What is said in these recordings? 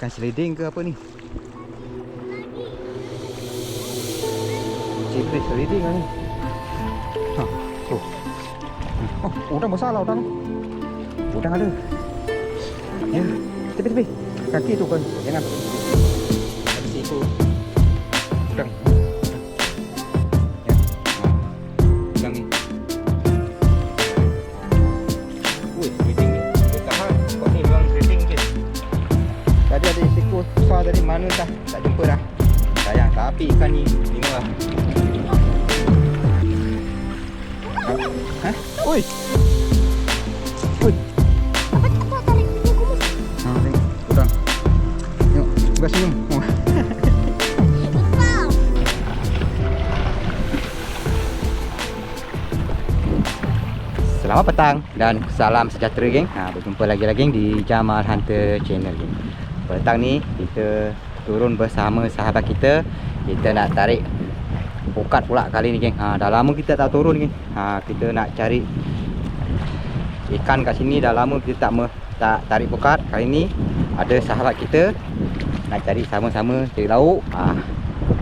Ikan seleding ke apa ni? Ciprit seleding lah ni. Ha, tu. Oh, udang besar lah udang. Udang ada. Ya, tepi-tepi. Kaki tu kan. Jangan. Selamat petang dan salam sejahtera geng. Ha, berjumpa lagi-lagi geng di Jamal Hunter Channel geng. Petang ni kita turun bersama sahabat kita. Kita nak tarik pukat pula kali ni geng. Ha, dah lama kita tak turun geng. Ha, kita nak cari ikan kat sini dah lama kita tak me, tak tarik pukat. Kali ni ada sahabat kita nak cari sama-sama cari lauk. Ha,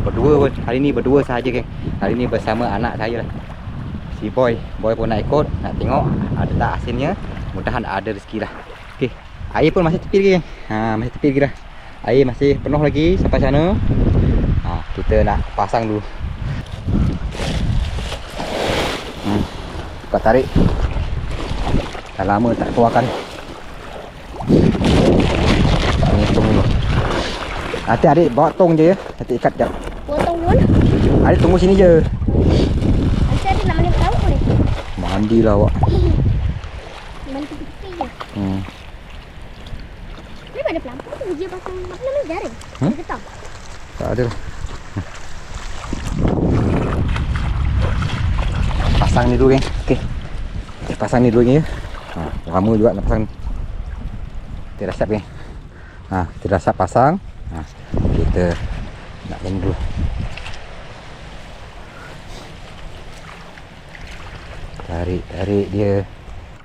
berdua pun. Hari ni berdua sahaja geng. Hari ni bersama anak saya lah si boy boy pun nak ikut nak tengok ada tak hasilnya mudahan ada rezeki lah. Okey air pun masih tepi lagi. Ha masih tepi lagi dah. Air masih penuh lagi sampai sana. Ha kita nak pasang dulu. Hmm. buka tarik. Dah lama tak keluarkan. Hitung dulu. Nanti adik bawa tong je ya. Nanti ikat jap Potong dulu. adik tunggu sini je Nanti ada nak mandi tahu boleh. Mandi lah awak Mandi tepi je. hmm. Ni pada pelampung tu dia pasang apa namanya jaring. Hmm? Getah. Tak ada lah. Pasang ni dulu geng. Okey. Pasang ni dulu geng ya. Ha, lama juga nak pasang. Kita dah siap geng. Ha, kita dah siap pasang. Ha, kita nak ini dulu. Tarik, tarik dia.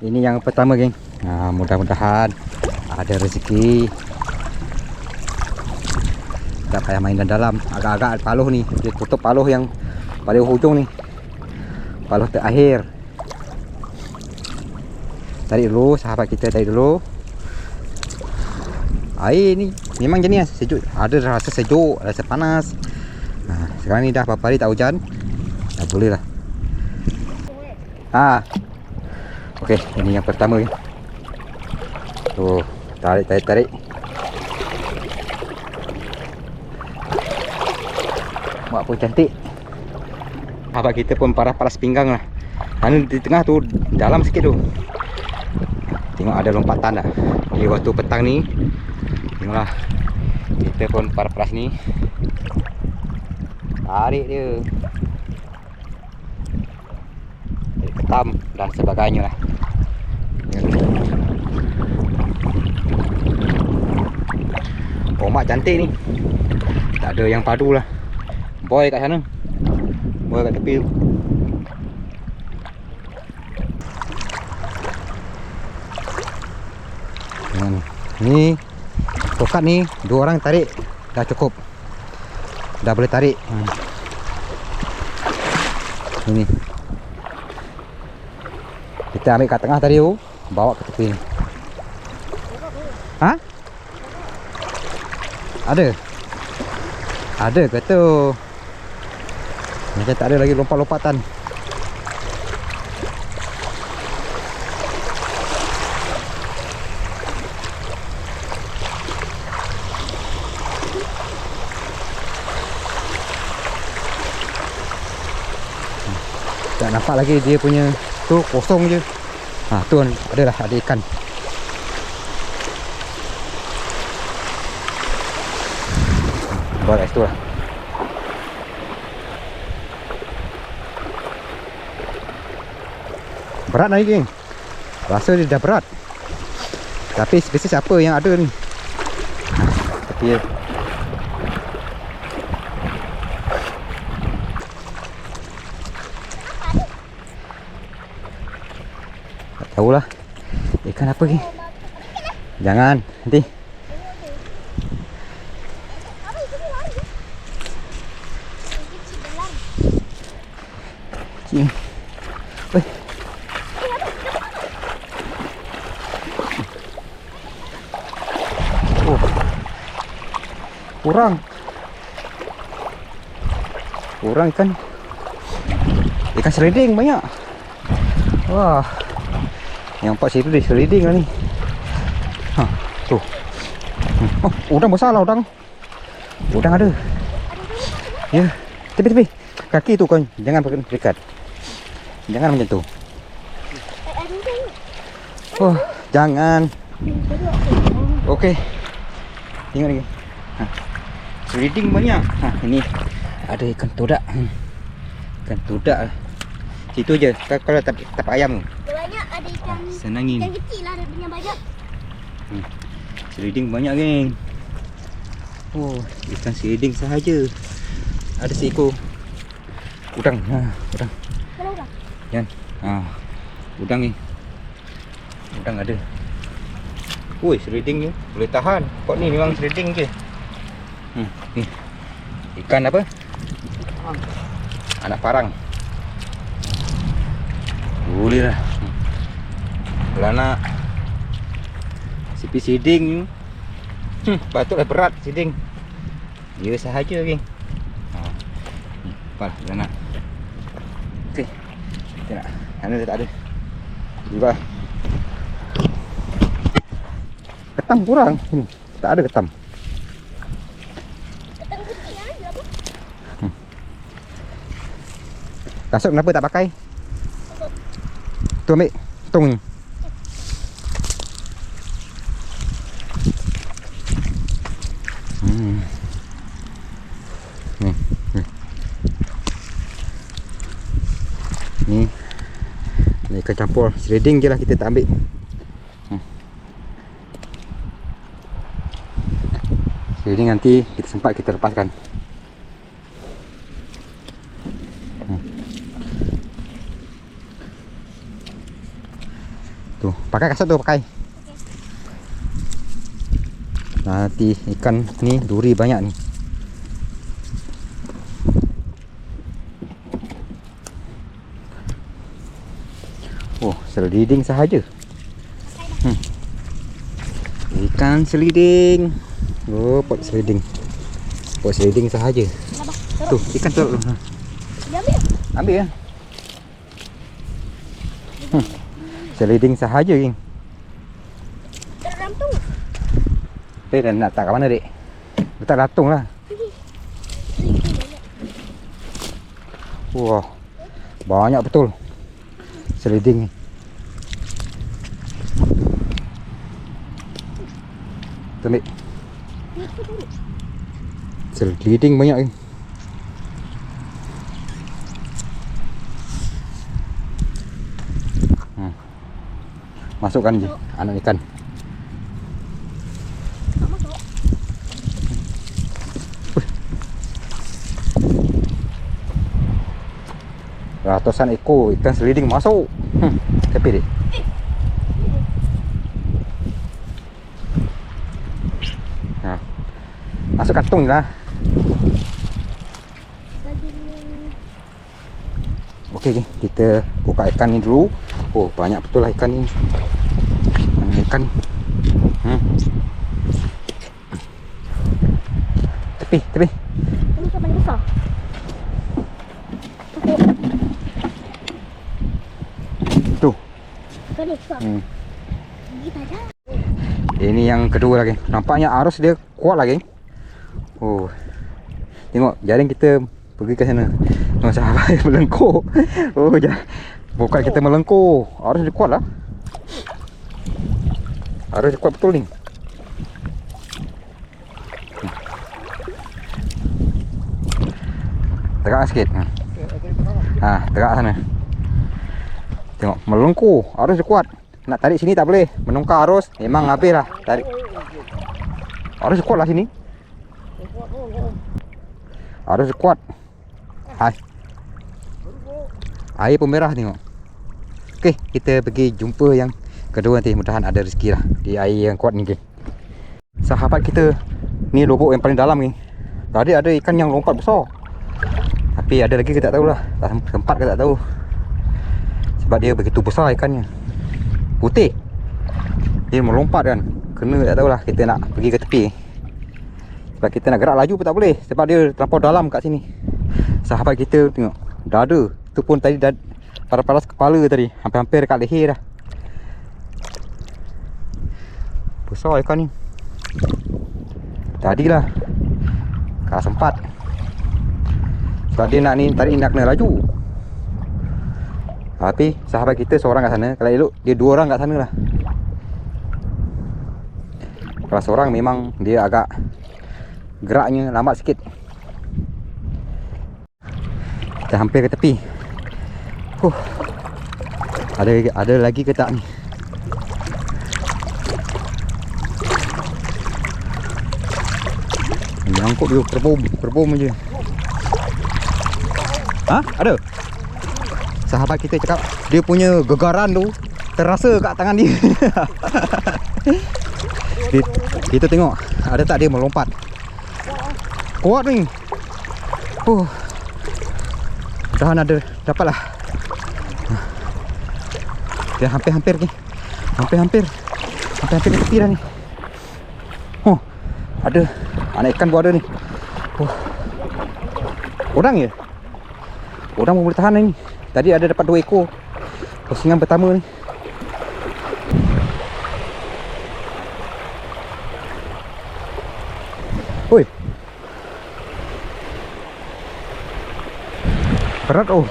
Ini yang pertama geng. Ha, mudah-mudahan ada rezeki. Tak payah main dalam. Dalam agak-agak paluh ni. Dia tutup paluh yang paling hujung ni. Paluh terakhir. Tarik dulu sahabat kita tarik dulu. Air ni memang jenis. Sejuk. Ada rasa sejuk rasa panas. Ha, sekarang ni dah berapa hari tak hujan? Dah boleh lah ha. ok ini yang pertama ni. Tu tarik tarik tarik. Mak pun cantik? Sahabat kita pun paras-paras pinggang lah. Mana di tengah tu Dalam sikit tu. Tengok ada lompatan dah. Jadi waktu petang ni Tengoklah. Kita pun paras-paras ni Tarik dia ketam Dan sebagainya lah Omak cantik ni Tak ada yang padu lah Boy kat sana. Boy kat tepi tu. Hmm. Ni tokat ni dua orang tarik dah cukup. Dah boleh tarik. Hmm. Ini. Kita ambil kat tengah tadi tu, bawa ke tepi ni. Ha? Ada. Ada ke tu? Macam tak ada lagi lompat-lompatan. Tak nampak lagi dia punya tu kosong je. Ha tu adalah ada ikan. Bawa kat situ lah. Berat lagi geng Rasa dia dah berat Tapi spesies apa yang ada ni Tapi Tahulah. Ikan apa ni Jangan. Nanti. Oh. Kurang. Kurang ikan. Ikan serading banyak. Wah. Yang empat situ dia sereding lah ni. Ha, tu. Oh, udang besar lah udang. Udang ada. Ya. Tepi tepi. Kaki tu kau jangan dekat. Jangan macam tu. Oh, jangan. Okey. Tengok lagi. Ha. Reading banyak. Ha, ini ada ikan todak. Hmm. Ikan todak. lah. Situ je. Kalau tak tak ayam. Dia ada ikan Senangin. ikan kecil lah ada punya banyak. Seriding banyak geng. Oh, ikan seriding sahaja. Ada seekor udang. Ha, udang. Kalau orang. Kan? Ha. Udang ni. Udang ada. Oi, seriding ni boleh tahan. Pot ni memang seriding je. Hmm, ni. Ikan apa? Anak parang. Boleh lah. Hmm. Belanak. Sipi siding ni. Hmm, patutlah berat siding. Dia sahaja geng. Ha. Ni, pal belanak. Okey. Kita nak. Mana dia tak ada. Juga. Ketam kurang. Sini. Tak ada ketam. Apa? Kasut kenapa tak pakai? Tu ambil. Tung ni. Hmm. Ni. Ni. Ni. Ni ikan campur. Shredding je lah kita tak ambil. Hmm. Shredding nanti kita sempat kita lepaskan. Tu, pakai kasut tu pakai. Nanti ikan ni duri banyak ni. Oh, seliding sahaja. Hmm. Ikan seliding. Oh, pot seliding. Pot seliding sahaja. Tu, ikan tu. Dia ambil. Ambil ya. Hmm. Seliding sahaja. Dalam tu. Eh, nak tak kat mana, dek? Letak latung lah. Wah. Banyak betul. Seliding ni. Tu ambil. Seliding banyak ni. Hmm. Masukkan je anak ikan. Ratusan ekor ikan seliding masuk. Hmm. Tapi dek. Ha. Masuk kantung je lah. Lagi ni. Okey, kita buka ikan ni dulu. Oh, banyak betul lah ikan ni. Mana ikan? Hmm. Tepi, tepi. Ini ikan besar. Tu. Ikan ni besar. Hmm. Ini yang kedua lagi. Nampaknya arus dia kuat lagi. Oh. Tengok jaring kita pergi ke sana. Tengok sahabat melengkuk. Oh, ja. Bukan kita melengkuk. Arus dia kuat lah. Arus dia kuat betul ni. Hmm. Tegak sikit. Ha. Ha, tegak sana. Tengok melengkuk. Arus dia kuat. Nak tarik sini tak boleh. Menungkar arus memang habis lah tarik. Arus kuat lah sini. Arus kuat. Hai. Air pun merah tengok. Okey, kita pergi jumpa yang kedua nanti. Mudahan ada rezeki lah di air yang kuat ni. Okay. Sahabat kita ni lubuk yang paling dalam ni. Tadi ada ikan yang lompat besar. Tapi ada lagi kita tak tahulah. Tak sempat ke tak tahu. Sebab dia begitu besar ikannya. Putih. Dia melompat kan. Kena tak tahulah kita nak pergi ke tepi. Sebab kita nak gerak laju pun tak boleh. Sebab dia terlampau dalam kat sini. Sahabat kita tengok. Dada. Itu pun tadi dah paras-paras kepala tadi. Hampir-hampir dekat leher dah. Besar ikan ni. Tadilah. Kalau sempat. Sebab dia nak ni tadi nak kena laju. Tapi sahabat kita seorang kat sana. Kalau elok dia dua orang kat sana lah. Kalau seorang memang dia agak geraknya lambat sikit. Kita hampir ke tepi. Huh. Ada ada lagi ke tak ni? Nyangkut dia perbom, perbom je. Ha? Ada? Sahabat kita cakap dia punya gegaran tu terasa kat tangan dia kita tengok ada tak dia melompat. Kuat ni. Oh. Mudahan ada dapatlah. Dia hampir-hampir ni. Hampir-hampir. Hampir-hampir ke tepi dah ni. Oh. Ada anak ikan buat ada ni. Oh. Orang ya? Orang pun boleh tahan ni. Tadi ada dapat dua ekor. Pusingan pertama ni. Oi. Berat oh.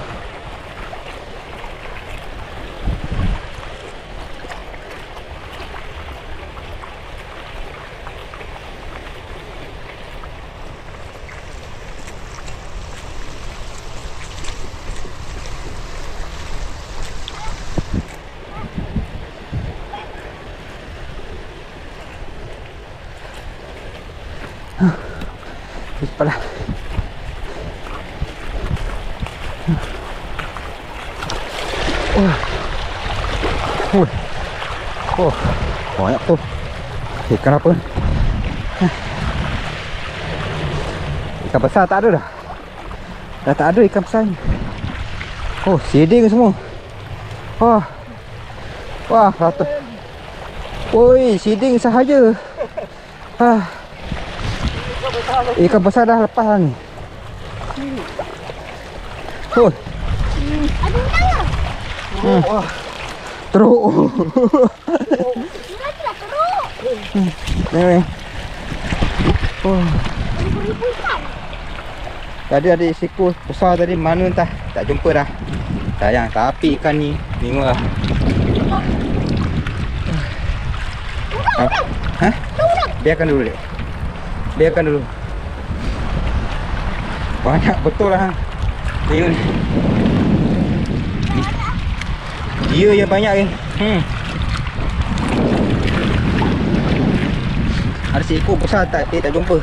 Oh. Oh. Oh. Banyak tu. Ikan apa? Ikan besar tak ada dah. Dah tak ada ikan besar ni. Oh, seding semua. Wah. Wah, ratus. Oi, seding sahaja. Ah. Ikan besar dah lepas lah ni. Oh, Ada udang lah. Teruk. Lah teruk. Ni ni. Oh, Ribu-ribu ikan. tadi ada seko besar tadi mana entah tak jumpa dah. Sayang tapi ikan ni tengoklah. Ha? Ha? Biarkan dulu dek. Biarkan dulu. Banyak betul lah. hang. Tengok ni. Dia yang banyak ni. Hmm. Ada seekor besar tak eh, tak jumpa.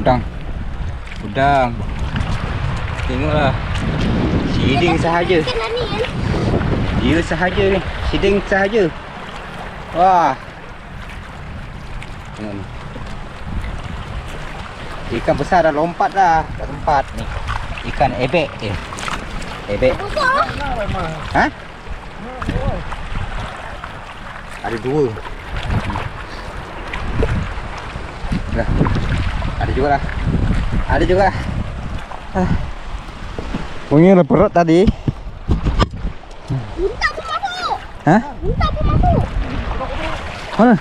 Udang. Udang. Tengoklah. Siding sahaja. Lah ni kan. Dia sahaja ni. Siding sahaja. Wah. Tengok ni. Ikan besar dah lompat dah kat tempat ni. Ikan ebek dia. Ebek. Besar. Ha? Ada dua. Dah. Ada juga lah. Ada juga lah. Ah. Punya dah berat tadi. Unta pun masuk. Ha? Unta pun masuk. Mana?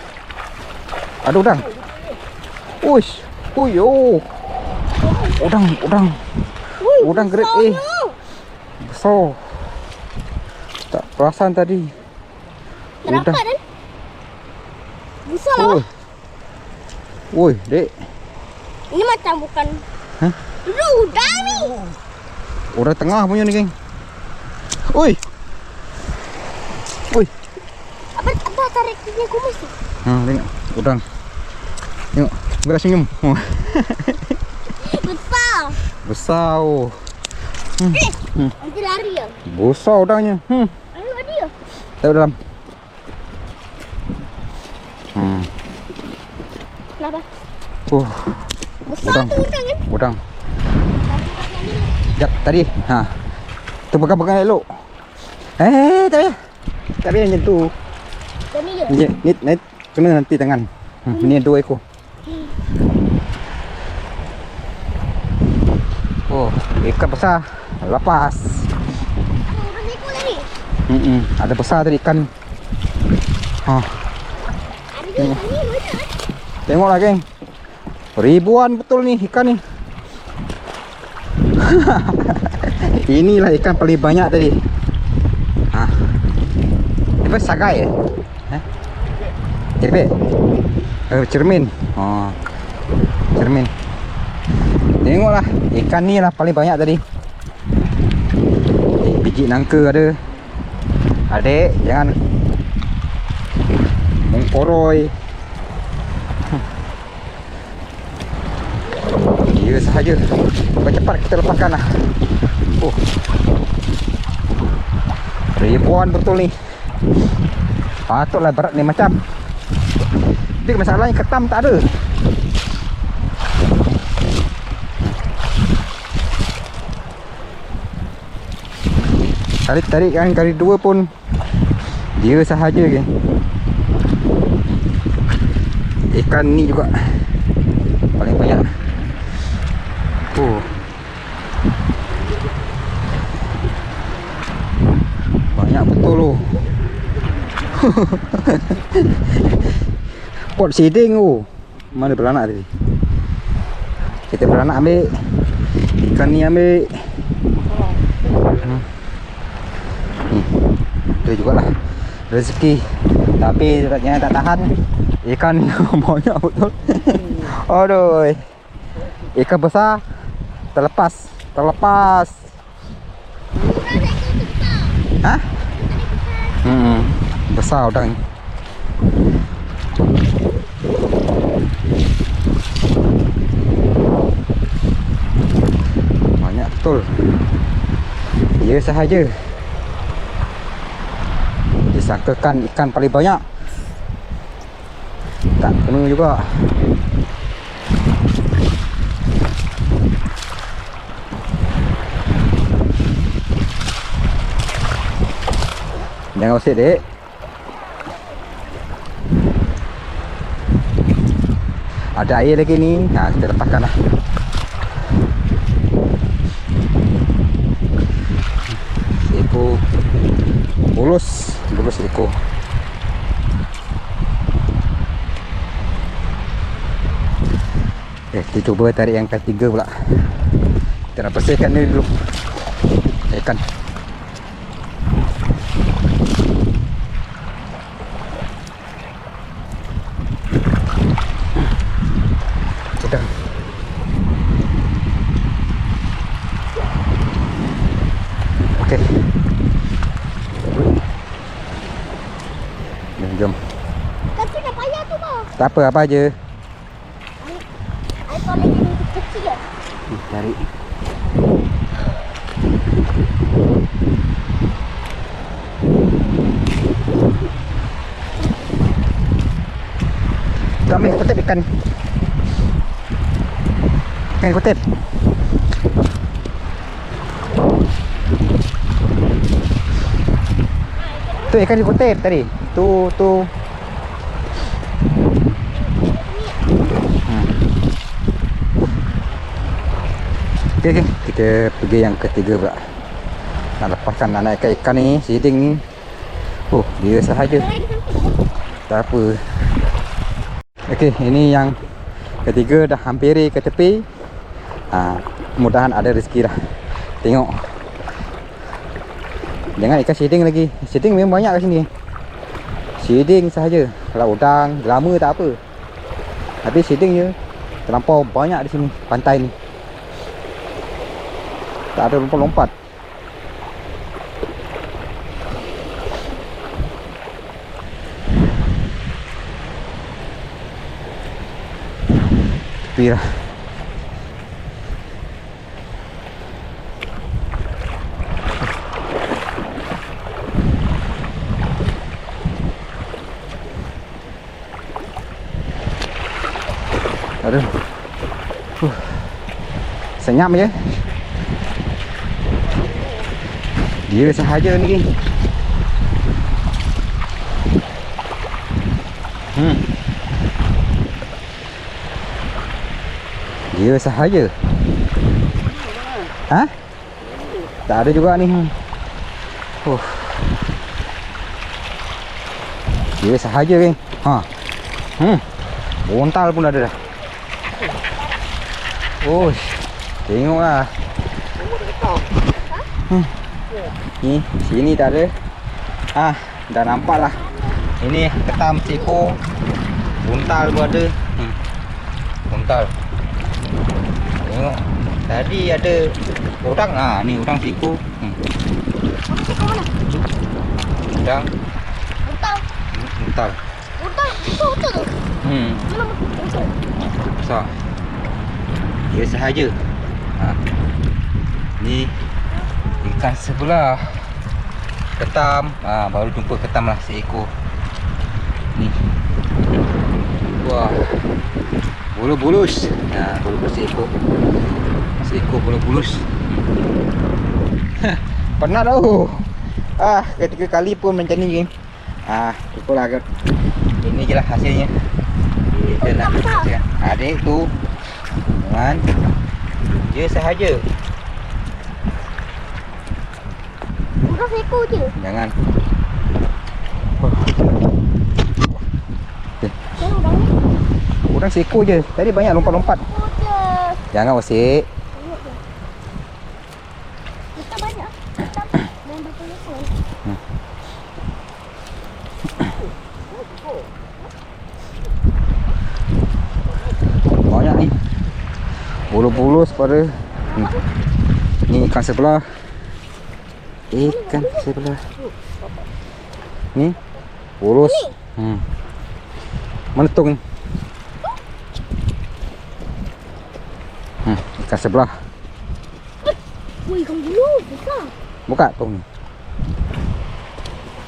Ada udang. Uish. Ui oh. Udang, udang. Udang grade A. Besar. Tak perasan tadi. Terapat Udang. kan? Besar lah. Oi. Oi, dek. Ini macam bukan. Hah? Udang ni. Orang tengah punya ni, geng. Oi. Oi. Apa apa tarik dia kumis tu? Ha, tengok. Udang. Tengok. Berat senyum. Besar. Besar oh. Eh, Hmm. nanti lari ya. Besar udangnya. Hmm. Ayo dia. Taruh dalam. Hmm. Kenapa? Oh, Besar Udang. tu udang kan? udang. Sekejap tadi. Ha. Tu pegang-pegang elok. Eh, tak payah. Tak payah macam tu. Ni. Ni, ni, kena nanti tangan. Hmm, ni dua ekor. Oh, ikan besar. Lepas. Hmm, ada besar tadi ikan. Ha, Ada je. Ni banyak. tengoklah geng. Ribuan betul ni ikan ni. Inilah ikan paling banyak tadi. Ha. Apa sagai eh? Eh? Cermin. Eh, cermin. Oh. Cermin. Tengoklah ikan ni lah paling banyak tadi. Biji nangka ada. Adik jangan mengkoroi. Ya sahaja. Cepat kita lepaskan lah. Oh. Ribuan betul ni. Patutlah berat ni macam. Tapi masalahnya ketam tak ada. Tarik-tarik kan kali dua pun dia sahaja ke. Ikan ni juga paling banyak. Oh. Banyak betul tu. Pot siding tu. Mana beranak tadi? Kita beranak ambil. Ikan ni ambil. Hmm. Hmm. Itu jugalah rezeki. Tapi jangan tak tahan. Ikan banyak betul. Aduh. Ikan besar terlepas, terlepas. Ada. Hah? Hmm, besar udang. Banyak betul. Ya sahaja. Disangkakan ikan paling banyak. Tak kena juga. Jangan usik dek. Ada air lagi ni. Ha, kita lepaskan lah. Ekor bulus ekor. Eh, kita cuba tarik yang ketiga pula. Kita nak bersihkan ni dulu. Ikan. Sedang. Okey. Jom, jom. Kaki dah payah tu bang. Tak apa, apa aje. Ekor lagi ni kecil je. Hmm, Tarik. Tu ambil kutip ikan. Ikan kutip. Tu ikan kutip tadi. Tu tu. Okey, kita pergi yang ketiga pula. Nak lepaskan anak ikan ikan ni, siding ni. Oh, dia sahaja. Tak apa. Okey, ini yang ketiga dah hampiri ke tepi. Ha, mudahan ada rezeki dah. Tengok. Jangan ikan siding lagi. Siding memang banyak kat sini. Siding sahaja. Kalau udang, lama tak apa. Tapi siding je. Terlampau banyak di sini pantai ni. Tak ada lompat-lompat. Tepi lah. Aduh. Huh. Senyap je. Dia sahaja ni. Hmm. Dia sahaja. Ha? Tak ada juga ni. Oh. Dia sahaja ni. Ha. Hmm. Bontal pun ada dah. Oh. Tengoklah. Hmm. Ni sini tak ada. Ah, dah nampak lah. Ini ketam seko. Buntal pun ada. Hmm. Buntal. Tengok. Tadi ada udang. Ah, ni udang seko. Hmm. Mana? Udang. Buntal. Betul. Betul betul tu. Hmm. Mana betul? Besar. Dia sahaja. Ha. Ni ikan sebelah. Ketam. Ha, baru jumpa ketam lah seekor. Ni. Wah. Bulu bulus. Ha, bulu bulus seekor. Seekor bulu bulus. Pernah tahu. Ah, ketiga kali pun macam ni geng. Ah, syukurlah kot. Ini je lah hasilnya. Kita nak. Adik tu Dengan Dia sahaja Bukan seekor je. Jangan. Kurang seekor je Tadi banyak lompat-lompat. Jangan wasik banyak. Ni Bulu-bulus pada hmm. Ni ikan sebelah Ikan sebelah Ni Bulus hmm. Mana tung ni hmm. Ikan sebelah Wih, ikan bulu. Besar. Buka tung ni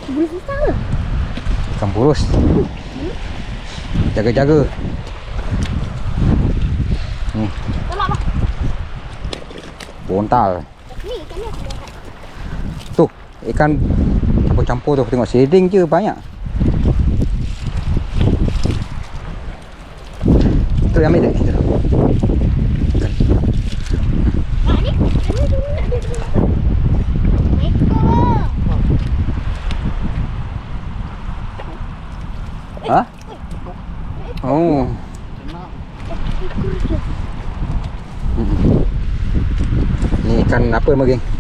Bulu besar ke? Ikan bulus Jaga-jaga bang. Bontal Ni ikan ni aku lihat. Tu Ikan Campur-campur tu Tengok shading je banyak Tu ambil tak. Ekor. Ha? Oh. Ni ikan apa ni geng?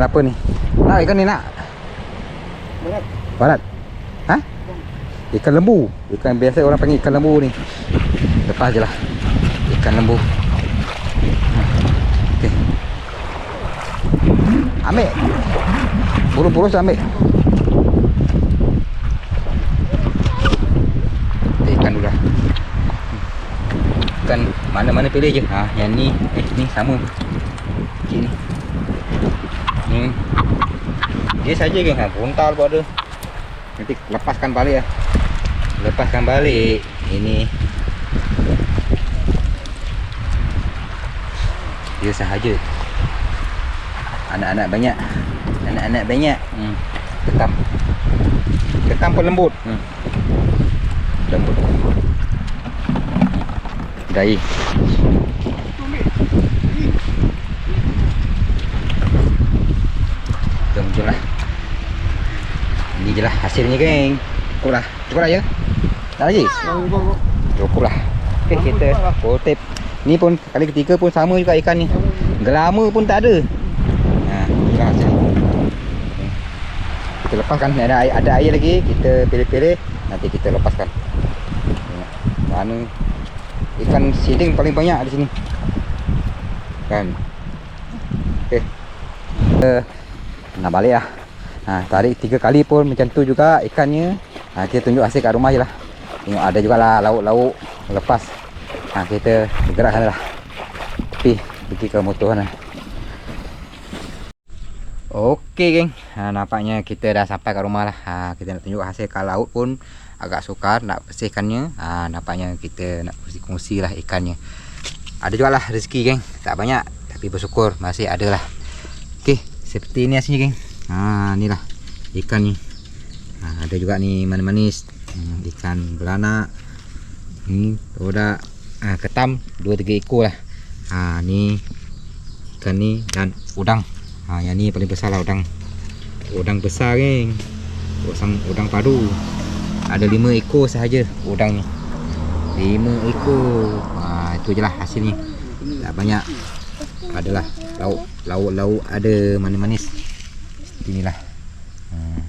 Ikan apa ni? Nak ikan ni nak? Barat. Barat? Ha? Ikan lembu. Ikan biasa orang panggil ikan lembu ni. Lepas je lah. Ikan lembu. Ha. Okey. Ambil. Bulu-bulu saya ambil. Ikan dulu lah. Ikan mana-mana pilih je. Ha, yang ni eh ni sama. Ni. Ni. Dia saja geng ha, buntal pun ada. Nanti lepaskan balik lah. Lepaskan balik. Ini. Dia sahaja. Anak-anak banyak. Anak-anak banyak. Hmm. Ketam. Ketam pun lembut. Hmm. Lembut. Dai. Ini je lah hasilnya geng. Cukup lah. Cukup lah ya. Tak lagi? Cukup lah. Okay, kita kotip. Ni pun kali ketiga pun sama juga ikan ni. Gelama pun tak ada. Ha, hasil. Kita lepaskan. Ada air, ada air lagi. Kita pilih-pilih. Nanti kita lepaskan. Mana ikan siding paling banyak di sini. Kan. Okey. Kita nak balik lah. Ha, tarik tiga kali pun macam tu juga ikannya. Ha, kita tunjuk hasil kat rumah je lah. Tengok ada jugalah lauk-lauk lepas. Ha, kita bergerak sana lah. Pergi, pergi ke motor sana. Okey geng. Ha, nampaknya kita dah sampai kat rumah lah. Ha, kita nak tunjuk hasil kat laut pun agak sukar nak bersihkannya. Ha, nampaknya kita nak kongsi lah ikannya. Ada jugalah rezeki geng. Tak banyak tapi bersyukur masih ada lah. Okey, seperti ini hasilnya geng. Ha, ni lah ikan ni. ha, ada juga ni manis-manis. Hmm, ikan beranak ni todak ha, ketam 2 3 ekor lah. Ha, ni ikan ni dan udang. Ha, yang ni paling besar lah udang. Udang besar geng. Udang, udang padu. Ada 5 ekor sahaja udang ni. 5 ekor. Ha, itu je lah hasilnya. Tak banyak. Adalah lauk lauk lauk ada manis-manis seperti inilah hmm.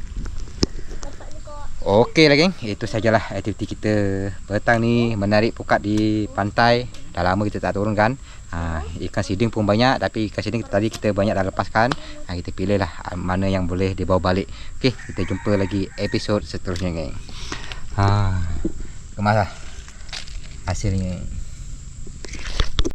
Okey lah geng, itu sajalah aktiviti kita petang ni menarik pukat di pantai. Dah lama kita tak turun kan. Ha, ikan siding pun banyak tapi ikan siding tadi kita banyak dah lepaskan. Ha, kita pilih lah mana yang boleh dibawa balik. Okey, kita jumpa lagi episod seterusnya geng. Ha, kemas lah hasilnya.